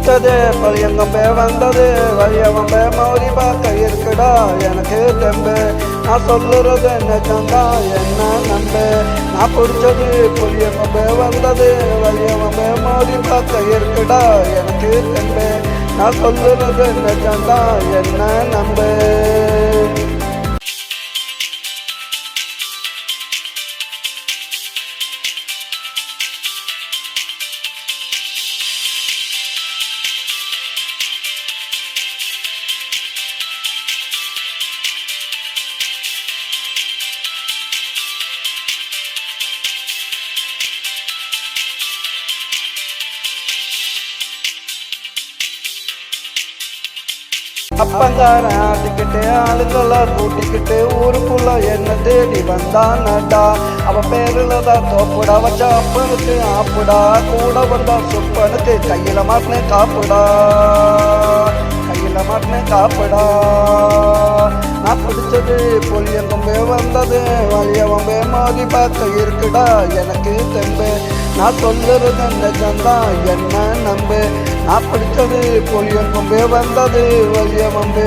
வந்தது பழியங்கம்பே வந்தது வழியவம்பே மௌரி பார்க்க இருக்குடா எனக்கு தெம்பு. நான் சொல்லுறது நிஜம்தா என்ன நம்பு. நான் பிடிச்சது புளியங்கம்பே வந்தது வழியவம்பே மௌரி பார்க்க இருக்குடா எனக்கு தெம்பு. நான் சொல்லுறது நிஜம்தா என்ன நம்பு. அப்பங்காரன் ஆட்டிக்கிட்டு ஆளுக்கெல்லாம் கூட்டிக்கிட்டு ஊருக்குள்ள என்ன தேடி வந்தானடா? அவன் பேருல தான் தோப்புடா வச்ச அப்பனுக்கு ஆப்புடா. கூட வந்தா சுப்பனுக்கு கையில மாட்டின காப்புடா. கையில மாட்டின காப்புடா. நான் பிடிச்சது பொலியங்கம்பே வந்தது வலியவம்பே மோதி பார்த்து இருக்குடா எனக்கு தெம்பு. நான் சொல்லுறது நிஜம்தான் என்ன நம்பு நான் பிடிச்சது பொலியங்கம்பே வந்தது வலியவம்பே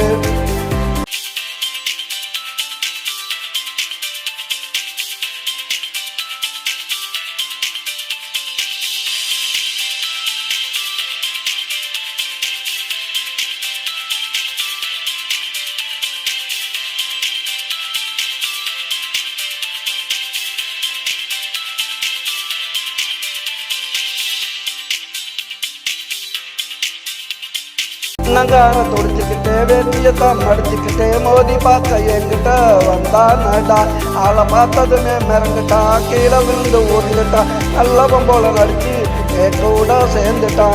அன்னங்கார துடிச்சுக்கிட்டே வெற்றியத்தான் மடிச்சுக்கிட்டே மோதி பார்க்க என்கிட்ட வந்தானடா. ஆளை பார்த்ததுமே மிரண்டுட்டான் கீழே விழுந்து உருண்டுட்டான் நல்லவன் போல நடிச்சு என் கூட சேர்ந்துட்டான்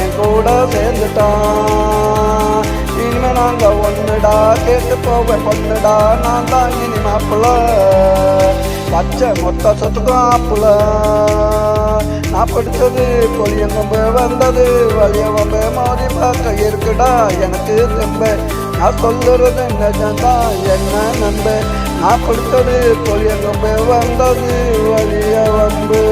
என் கூட சேர்ந்துட்டான். இனிமே நாங்க ஒன்றுடா கேட்டு போவேன் பொண்ணுடா. நான் தான் இனி மாப்பிள்ள பச்சை மொத்த சொத்துக்கும் ஆப்பிள்ள. நான் படித்தது வந்தது வலியவம்பு மாறி பார்க்க இருக்குடா எனக்கு தெம்ப. நான் சொல்லுறது நிஜம்தான் என்ன நம்ப? நான் கொடுத்தது பொலியங்கம்பு வந்தது வலியவம்பு